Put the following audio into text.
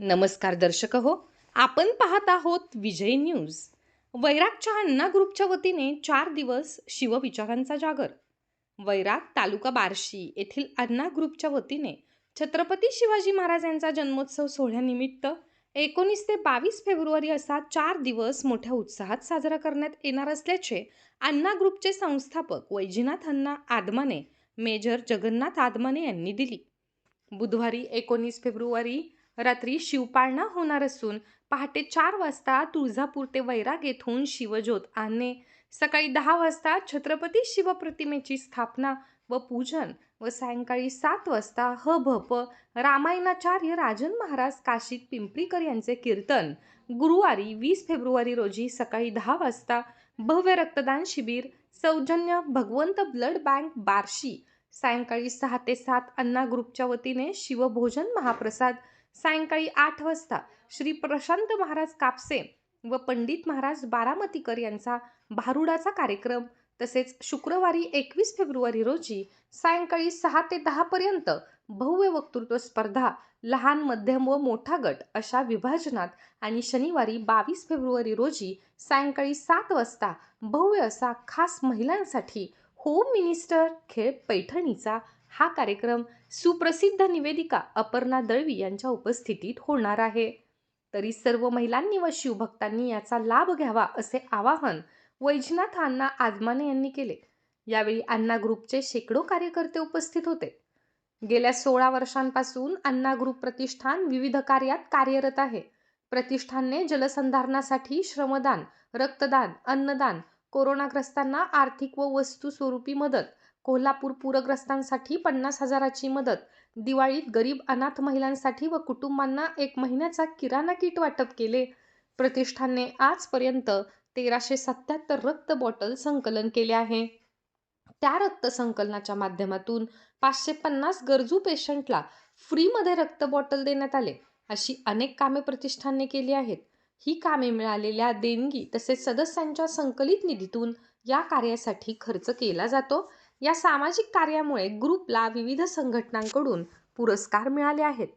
नमस्कार दर्शक हो आपण पाहत आहोत विजय न्यूज. वैरागच्या अण्णा ग्रुपच्या वतीने चार दिवस शिवविचारांचा जागर. वैराग तालुका बार्शी येथील अण्णा ग्रुपच्या वतीने छत्रपती शिवाजी महाराज यांचा जन्मोत्सव सोहळ्यानिमित्त एकोणीस ते बावीस फेब्रुवारी असा चार दिवस मोठ्या उत्साहात साजरा करण्यात येणार असल्याचे अण्णा ग्रुपचे संस्थापक वैजीनाथ अण्णा आदमाने मेजर जगन्नाथ आदमाने यांनी दिली. बुधवारी एकोणीस फेब्रुवारी रात्री शिवपाळणा होणार असून पहाटे चार वाजता तुळजापूर ते वैराग येथून शिवज्योत आणणे सकाळी दहा वाजता छत्रपती शिवप्रतिमेची स्थापना व पूजन व सायंकाळी सात वाजता ह भ प रामायणाचार्य राजन महाराज काशीत पिंपरीकर यांचे कीर्तन. गुरुवारी वीस फेब्रुवारी रोजी सकाळी दहा वाजता भव्य रक्तदान शिबिर सौजन्य भगवंत ब्लड बँक बार्शी सायंकाळी सहा ते सात अण्णा ग्रुपच्या वतीने शिवभोजन महाप्रसाद सायंकाळी आठ वाजता श्री प्रशांत महाराज कापसे व पंडित महाराज बारामतीकर यांचा भारुडाचा कार्यक्रम तसेच शुक्रवारी एकवीस फेब्रुवारी रोजी सायंकाळी सहा ते दहापर्यंत भव्य वक्तृत्व स्पर्धा लहान मध्यम व मोठा गट अशा विभाजनात आणि शनिवारी बावीस फेब्रुवारी रोजी सायंकाळी सात वाजता भव्य असा खास महिलांसाठी होम मिनिस्टर खेळ पैठणीचा हा कार्यक्रम सुप्रसिद्ध निवेदिका अपर्णा दळवी यांच्या उपस्थितीत होणार आहे. तरी सर्व महिलांनी व शिवभक्तांनी याचा लाभ घ्यावा असे आवाहन वैजनाथ अण्णा आदमाने यांनी केले. यावेळी अण्णा ग्रुपचे शेकडो कार्यकर्ते उपस्थित होते. गेल्या सोळा वर्षांपासून अण्णा ग्रुप प्रतिष्ठान विविध कार्यात कार्यरत आहे. प्रतिष्ठानने जलसंधारणासाठी श्रमदान रक्तदान अन्नदान कोरोनाग्रस्तांना आर्थिक व वस्तू स्वरूपी मदत कोल्हापूर पूरग्रस्तांसाठी पन्नास हजाराची मदत दिवाळीत गरीब अनाथ महिलांसाठी व कुटुंबांना एक महिन्याचा किराणा किट वाटप केले. प्रतिष्ठानने आजपर्यंत तेराशे सत्याहत्तर रक्त बॉटल संकलन केले आहे. त्या रक्त संकलनाच्या माध्यमातून पाचशे पन्नास गरजू पेशंटला फ्रीमध्ये रक्त बॉटल देण्यात आले. अशी अनेक कामे प्रतिष्ठानने केली आहेत. ही कामे मिळालेल्या देणगी तसेच सदस्यांच्या संकलित निधीतून या कार्यासाठी खर्च केला जातो. या सामाजिक कार्यामुळे ग्रुपला विविध संघटनांकडून पुरस्कार मिळाले आहेत.